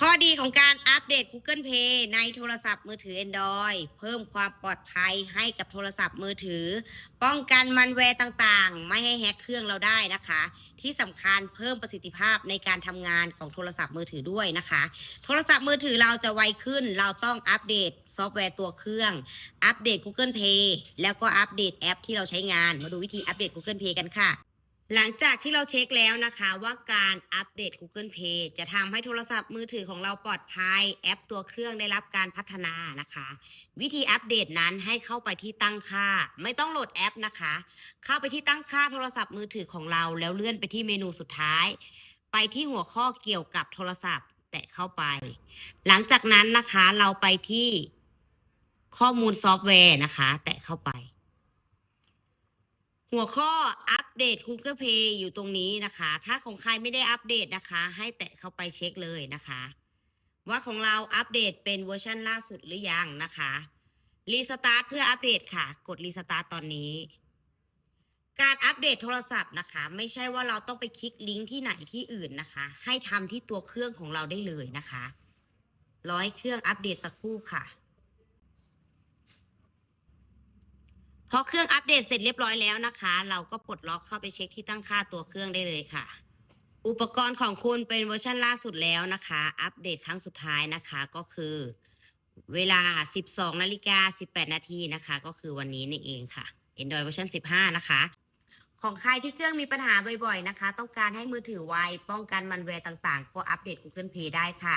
ข้อดีของการอัปเดต Google Pay ในโทรศัพท์มือถือ Android เพิ่มความปลอดภัยให้กับโทรศัพท์มือถือ ป้องกันมันแวร์ต่างๆ ไม่ให้แฮ็กเครื่องเราได้นะคะ ที่สำคัญเพิ่มประสิทธิภาพในการทำงานของโทรศัพท์มือถือด้วยนะคะ โทรศัพท์มือถือเราจะไวขึ้น เราต้องอัปเดตซอฟต์แวร์ตัวเครื่อง อัปเดต Google Pay แล้วก็อัปเดตแอปที่เราใช้งาน มาดูวิธีอัปเดต Google Pay กันค่ะ หลังจากที่เราเช็คแล้วนะคะว่าการอัปเดต Google Pay จะทำให้โทรศัพท์มือถือของเราปลอดภัย แอปตัวเครื่องได้รับการพัฒนานะคะ วิธีอัปเดตนั้นให้เข้าไปที่ตั้งค่า ไม่ต้องโหลดแอปนะคะ เข้าไปที่ตั้งค่าโทรศัพท์มือถือของเรา แล้วเลื่อนไปที่เมนูสุดท้าย ไปที่หัวข้อเกี่ยวกับโทรศัพท์ แตะเข้าไป หลังจากนั้นนะคะเราไปที่ข้อมูลซอฟต์แวร์นะคะ แตะเข้าไป หัวข้ออัป เดต Google Play อยู่ตรงนี้นะคะ ถ้าของใครไม่ได้อัปเดตนะคะ ให้แตะเข้าไปเช็คเลยนะคะ ว่าของเราอัปเดตเป็นเวอร์ชันล่าสุดหรือยังนะคะรีสตาร์ทเพื่ออัปเดตค่ะ กดรีสตาร์ทตอนนี้ การอัปเดตโทรศัพท์นะคะ ไม่ใช่ว่าเราต้องไปคลิกลิงก์ที่ไหนที่อื่นนะคะ ให้ทำที่ตัวเครื่องของเราได้เลยนะคะ ร้อยเครื่องอัปเดตสักครู่ค่ะ พอเครื่องอัปเดตเสร็จเรียบร้อยแล้วนะคะ เราก็ปลดล็อกเข้าไปเช็คที่ตั้งค่าตัวเครื่องได้เลยค่ะ อุปกรณ์ของคุณเป็นเวอร์ชันล่าสุดแล้วนะคะ อัปเดตครั้งสุดท้ายนะคะก็คือ เวลา 12นาฬิกา18 นาทีนะคะ ก็คือวันนี้นี่เองค่ะ Android เวอร์ชัน15 นะคะ ของใครที่เครื่องมีปัญหาบ่อยๆนะคะ ต้องการให้มือถือไวป้องกันมันแวร์ต่างๆ ก็อัปเดต Google Play ได้ค่ะ